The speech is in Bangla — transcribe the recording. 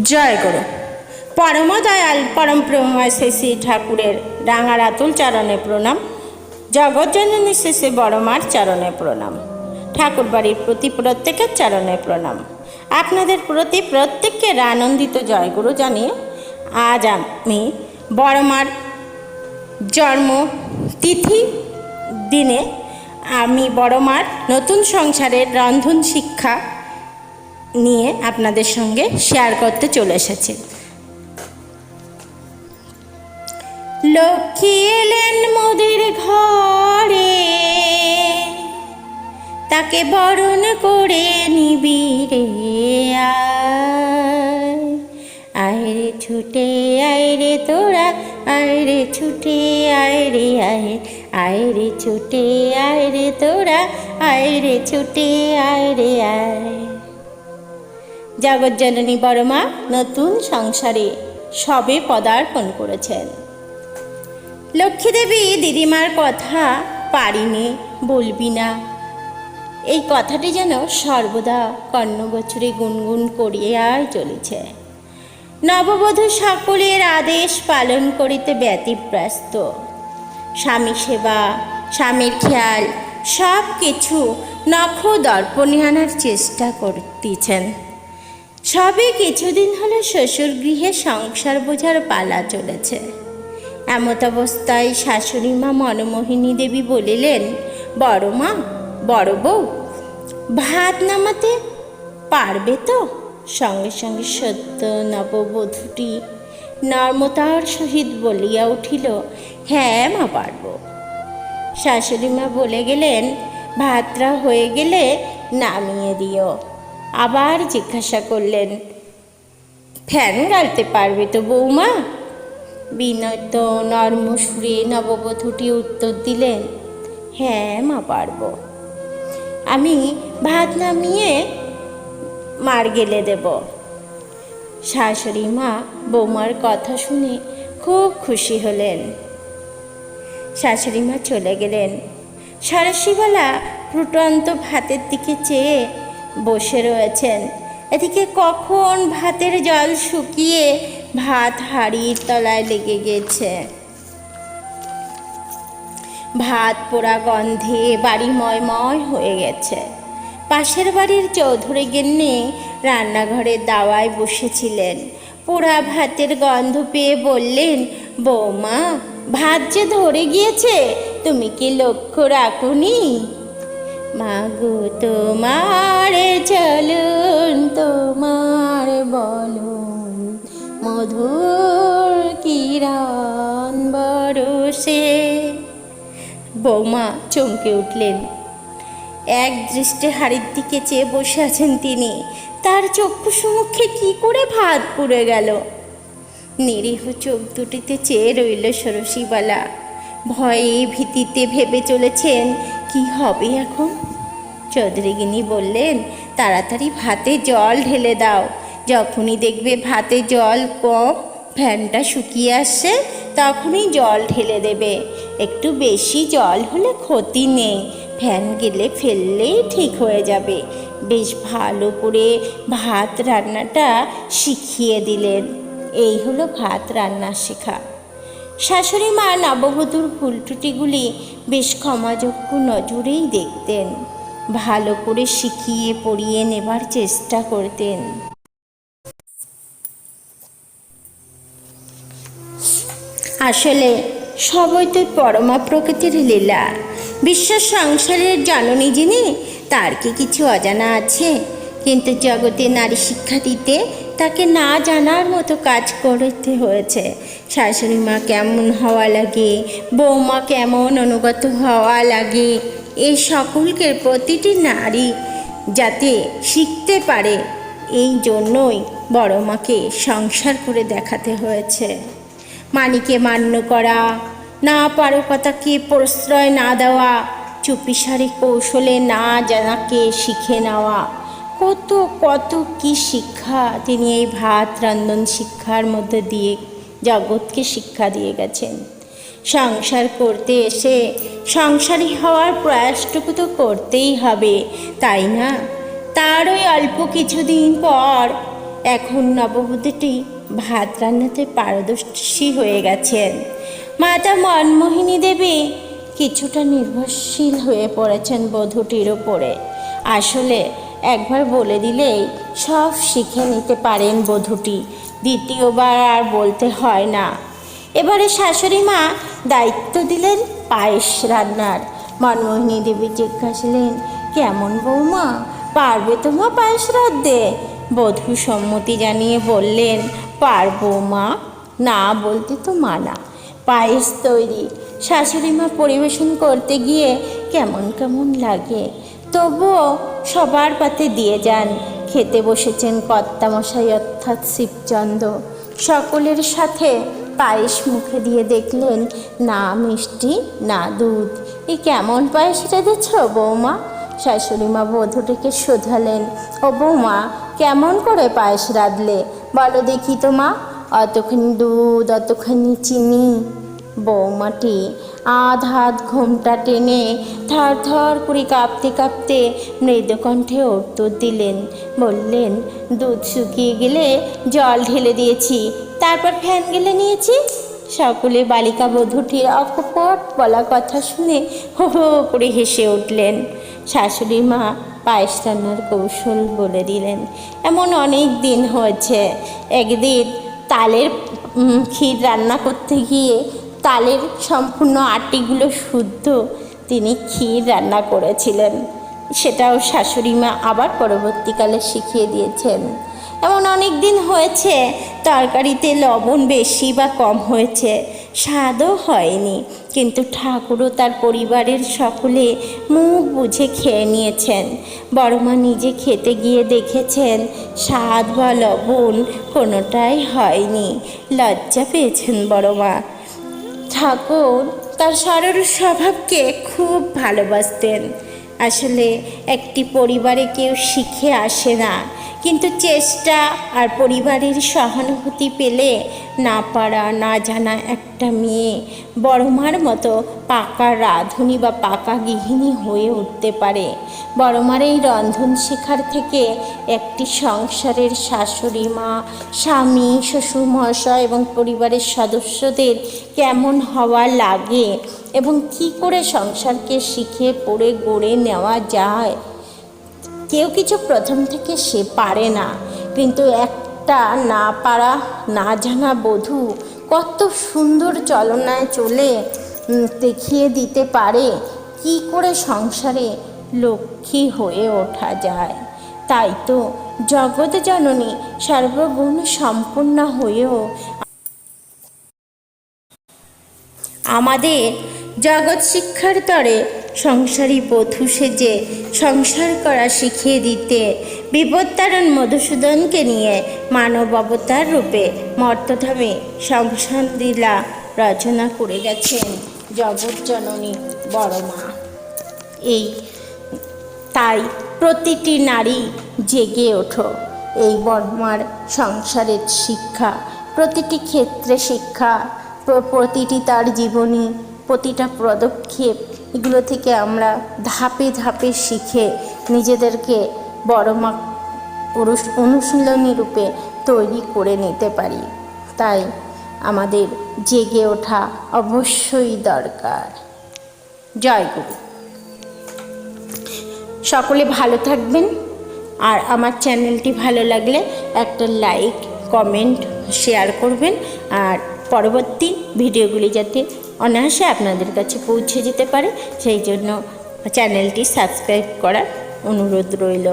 জয় গুরু পরম দয়াল পরম প্রেমময় শ্রী শ্রী ঠাকুরের রাঙা রাতুল চরণে প্রণাম। জগৎজননী শ্রী শ্রী বড়মার চরণে প্রণাম। ঠাকুর বাড়ির প্রতি প্রত্যেকের চরণে প্রণাম। আপনাদের প্রতি প্রত্যেককে আনন্দিত জয়গুরু জানিয়ে আজ আমি বড়মার জন্ম তিথি দিনে আমি বড়মার নতুন সংসারের রন্ধন শিক্ষা নিয়ে আপনাদের সঙ্গে শেয়ার করতে চলে এসেছি। লক্ষ্মী এলেন মোদের ঘরে। তাকে বরণ করে নিবি রে আয়। আয় রে ছুটে, আয় রে তোরা, আয় রে ছুটে, আয় রে আয়। আয় রে ছুটে, আয় রে তোরা, আয় রে ছুটে, আয় রে আয়। জগজ্জননী বড়মা নতুন সংসারে সবে পদার্পণ করেছেন। লক্ষ্মীদেবী দিদিমার কথা পারিনি বলবি না। এই কথাটি যেন সর্বদা কর্ণগোচরে গুনগুন করিয়াই চলেছে। নববধূ সকলের আদেশ পালন করিতে ব্যতিব্যস্ত। স্বামী সেবা, স্বামীর খেয়াল সব কিছু নখ দর্পণে আনার চেষ্টা করতেছেন। সবে কিছুদিন হলো শ্বশুর গৃহে সংসার বোঝার পালা চলেছে। এমত অবস্থায় শাশুড়ি মা মনমোহিনী দেবী বলিলেন, বড় মা, বড় বউ, ভাত নামাতে পারবে তো? সঙ্গে সঙ্গে সত্য নববধূটি নর্মতার সহিত বলিয়া উঠিল হ্যাঁ মা, পারব। শাশুড়ি মা বলে গেলেন, ভাতটা হয়ে গেলে নামিয়ে দিও। আবার জিজ্ঞাসা করলেন, ফ্যান গালতে পারবে তো বৌমা? বিনত নর্ম সুরে নববধূটি উত্তর দিলেন হ্যাঁ মা পারব। আমি ভাত নামিয়ে মার গেলে দেব। শাশুড়ি মা বৌমার কথা শুনে খুব খুশি হলেন। শাশুড়ি মা চলে গেলেন। সারসীবালা ফুটন্ত ভাতের দিকে চেয়ে বসে রয়েছেন। এদিকে কখন ভাতের জল শুকিয়ে ভাত হাড়ির তলায় লেগে গেছে? ভাত পোড়া গন্ধে বাড়ি ময়ময় হয়ে গেছে। পাশের বাড়ির চৌধুরী গিন্নি রান্নাঘরের দাওয়ায় বসেছিলেন। পোড়া ভাতের গন্ধ পেয়ে বললেন, বৌমা, ভাত যে ধরে গিয়েছে, তুমি কি লক্ষ্য রাখুনি? মাগো তোমার চলুন, তোমার বলুন, মধুর কিরণ বরসে বৌমা চমকে উঠলেন। এক দৃষ্টে হাড়ির দিকে চেয়ে বসে আছেন তিনি। তার চক্ষু সম্মুখে কি করে ভাত পুড়ে গেল? নিরীহ চোখ দুটিতে চেয়ে রইল সরসীবালা। ভয়ে ভীতিতে ভেবে চলেছেন কি হবে এখন? চৌধুরীগিনী বললেন, তাড়াতাড়ি ভাতে জল ঢেলে দাও। যখনই দেখবে ভাতে জল কম, ফ্যানটা শুকিয়ে আসছে, তখনই জল ঢেলে দেবে। একটু বেশি জল হলে ক্ষতি নেই। ফ্যান গেলে ফেললেই ঠিক হয়ে যাবে। বেশ ভালো করে ভাত রান্নাটা শিখিয়ে দিলেন। এই হলো ভাত রান্না শেখা। শাশুড়ি মা নববধূর ভুল বেশ ক্ষমাযোগ্য নজরেই দেখতেন। ভালো করে শিখিয়ে পড়িয়ে নেবার চেষ্টা করতেন। আসলে সবই তো পরমা প্রকৃতির লীলা। বিশ্ব সংসারের জননী যিনি, তার কি কিছু অজানা আছে? কিন্তু জগতে নারী শিক্ষা দিতে তাকে না জানার মতো কাজ করতে হয়েছে। শাশুড়ি মা কেমন হওয়া লাগে, বৌমা কেমন অনুগত হওয়া লাগে এই সকলকে প্রতিটি নারী যাতে শিখতে পারে, এই জন্যই বড় মাকে সংসার করে দেখাতে হয়েছে। মানিকে মান্য করা, না পারো পারকতাকে প্রশ্রয় না দেওয়া, চুপিসারে কৌশলে না জানাকে শিখে নেওয়া কত কত কি শিক্ষা তিনি এই ভাত রান্ধন শিক্ষার মধ্যে দিয়ে, জগৎকে শিক্ষা দিয়ে গেছেন। সংসার করতে এসে সংসারী হওয়ার প্রয়াসটুকু তো করতেই হবে, তাই না? তার ওই অল্প কিছুদিন পর এখন নববধূটি ভাত রান্নাতে পারদর্শী হয়ে গেছেন। মাতা মনমোহিনী দেবী কিছুটা নির্ভরশীল হয়ে পড়েছেন বধূটির ওপরে। আসলে একবার বলে দিলেই সব শিখে নিতে পারেন বধূটি। দ্বিতীয়বার আর বলতে হয় না। এবারে শাশুড়ি মা দায়িত্ব দিলেন পায়েস রান্নার। মনমোহিনী দেবী জিজ্ঞাসলেন, কেমন বৌমা? পারবে তো মা পায়েস রাঁধতে? বধূ সম্মতি জানিয়ে বললেন, পারব মা। না বলতে তো মানা। পায়েস তৈরি। শাশুড়ি মা পরিবেশন করতে গিয়ে কেমন কেমন লাগে। তবুও সবার পাতে দিয়ে যান। খেতে বসেছেন কর্তামশাই অর্থাৎ শিবচন্দ্র। সকলের সাথে পায়েস মুখে দিয়ে দেখলেন, না মিষ্টি, না দুধ। এ কেমন পায়েস রেঁধেছ বৌমা? শাশুড়ি মা বধূটিকে শোধালেন, ও বৌমা, কেমন করে পায়েস রাঁধলে? বলো দেখি তো মা। অতখানি দুধ, অতখানি চিনি। বৌমাটি আধ হাত ঘোমটা টেনে থর থর করে কাঁপতে কাঁপতে মৃদুকণ্ঠে উত্তর দিলেন, বললেন, দুধ শুকিয়ে গেলে জল ঢেলে দিয়েছি, তারপর ফ্যান গেলে নিয়েছি? সকলে বালিকা বধূটির অকপট বলা কথা শুনে হো হো করে হেসে উঠলেন। শাশুড়ি মা পায়েস রান্নার কৌশল বলে দিলেন, এমন অনেক দিন হয়েছে, একদিন তালের ক্ষীর রান্না করতে গিয়ে তালের সম্পূর্ণ আটিগুলো শুদ্ধ তিনি ক্ষীর রান্না করেছিলেন। সেটাও শাশুড়ি মা আবার পরবর্তীকালে শিখিয়ে দিয়েছেন। এমন অনেক দিন হয়েছে, তরকারিতে লবণ বেশি বা কম হয়েছে। স্বাদও হয়নি, কিন্তু ঠাকুরও তার পরিবারের সকলে মুখ বুঝে খেয়ে নিয়েছেন। বড়মা নিজে খেতে গিয়ে দেখেছেন, স্বাদ বা লবণ কোনোটাই হয়নি। লজ্জা পেয়েছেন বড়মা ঠাকুর তার সরল স্বভাবকে খুব ভালোবাসতেন। আসলে একটি পরিবারে কেউ শিখে আসে না। কিন্তু চেষ্টা আর পরিবারের সহানুভূতি পেলে না পারা, না জানা একটা মেয়ে বড়মার মতো পাকা রাঁধুনি বা পাকা গৃহিণী হয়ে উঠতে পারে। বড়মার এই রন্ধন শেখার থেকে একটি সংসারের শাশুড়ি মা, স্বামী, শ্বশুরমশাই এবং পরিবারের সদস্যদের কেমন হওয়া লাগে এবং কি করে সংসারকে শিখে, পড়ে, গড়ে নেওয়া যায়? কেউ কিছু প্রথম থেকে সে পারে না। কিন্তু একটা না পারা, না জানা বধূ কত সুন্দর চলনায় চলে দেখিয়ে দিতে পারে। কি করে সংসারে লক্ষ্মী হয়ে ওঠা যায়? তাই তো জগৎ জননী সর্বগুণ সম্পূর্ণ হয়েও আমাদের জগৎ শিক্ষার তরে সংসারী বধূ সেজে সংসার করা শিখিয়ে দিতে। বিপত্তারণ মধুসূদনকে নিয়ে মানব অবতার রূপে মর্তধামে সংসার লীলা রচনা করে গেছেন জগৎ জননী বড়মা। এই তাই প্রতিটি নারী জেগে ওঠো। এই বর্মার সংসারের শিক্ষা, প্রতিটি ক্ষেত্রে শিক্ষা, প্র- প্রতিটি তার জীবনী প্রতিটা পদক্ষেপ এগুলো থেকে আমরা ধাপে ধাপে শিখে নিজেদেরকে বড়মা পুরুষ অনুশীলনী রূপে তৈরি করে নিতে পারি। তাই আমাদের জেগে ওঠা অবশ্যই দরকার। জয় গুরু। সকলে ভালো থাকবেন আর আমার চ্যানেলটি ভালো লাগলে একটা লাইক, কমেন্ট, শেয়ার করবেন আর পরবর্তী ভিডিওগুলি যাতে অনায়াসে আপনাদের কাছে পৌঁছে যেতে পারে। সেই জন্য চ্যানেলটি সাবস্ক্রাইব করার অনুরোধ রইল।